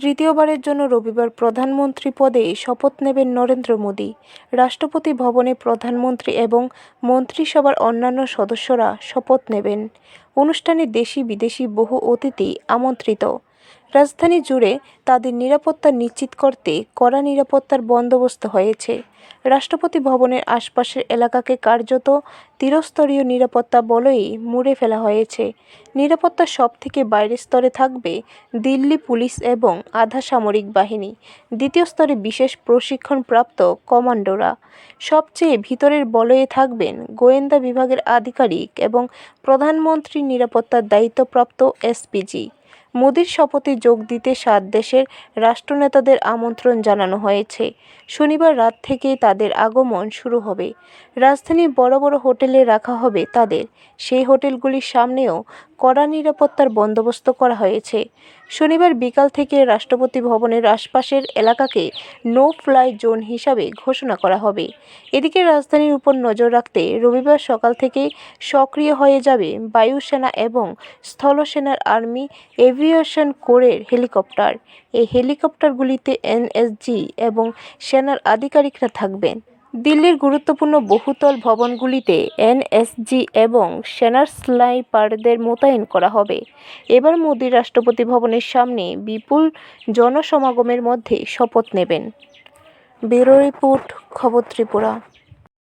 তৃতীয়বারের জন্য রবিবার প্রধানমন্ত্রী পদে শপথ নেবেন নরেন্দ্র মোদী। রাষ্ট্রপতি ভবনে প্রধানমন্ত্রী এবং মন্ত্রিসভার অন্যান্য সদস্যরা শপথ নেবেন। অনুষ্ঠানে দেশি বিদেশি বহু অতিথি আমন্ত্রিত। রাজধানী জুড়ে তাদের নিরাপত্তা নিশ্চিত করতে কড়া নিরাপত্তার বন্দোবস্ত হয়েছে। রাষ্ট্রপতি ভবনের আশপাশের এলাকাকে কার্যত ত্রিস্তরীয় নিরাপত্তা বলয়েই মুড়ে ফেলা হয়েছে। নিরাপত্তা সব থেকে বাইরের স্তরে থাকবে দিল্লি পুলিশ এবং আধা সামরিক বাহিনী, দ্বিতীয় স্তরে বিশেষ প্রশিক্ষণপ্রাপ্ত কমান্ডোরা। সবচেয়ে ভিতরের বলয়ে থাকবেন গোয়েন্দা বিভাগের আধিকারিক এবং প্রধানমন্ত্রীর নিরাপত্তার দায়িত্বপ্রাপ্ত এসপিজি। মোদির শপথে যোগ দিতে সাত দেশের রাষ্ট্রনেতাদের আমন্ত্রণ জানানো হয়েছে। শনিবার রাত থেকেই তাদের আগমন শুরু হবে। রাজধানীর বড় বড় হোটেলে রাখা হবে তাদের। সেই হোটেলগুলির সামনেও কড়া নিরাপত্তার বন্দোবস্ত করা হয়েছে। শনিবার বিকাল থেকে রাষ্ট্রপতি ভবনের আশপাশের এলাকাকে নো ফ্লাই জোন হিসাবে ঘোষণা করা হবে। এদিকে রাজধানীর উপর নজর রাখতে রবিবার সকাল থেকেই সক্রিয় হয়ে যাবে বায়ুসেনা এবং স্থলসেনার আর্মি এভিয়েশন কোরের হেলিকপ্টার। এই হেলিকপ্টারগুলিতে এনএসজি এবং সেনার আধিকারিকরা থাকবেন। দিল্লির গুরুত্বপূর্ণ বহুতল ভবনগুলিতে এনএসজি এবং সেনার স্লাইপারদের মোতায়েন করা হবে। এবার মোদি রাষ্ট্রপতি ভবনের সামনে বিপুল জনসমাগমের মধ্যে শপথ নেবেন। ব্যুরো রিপোর্ট, খবর ত্রিপুরা।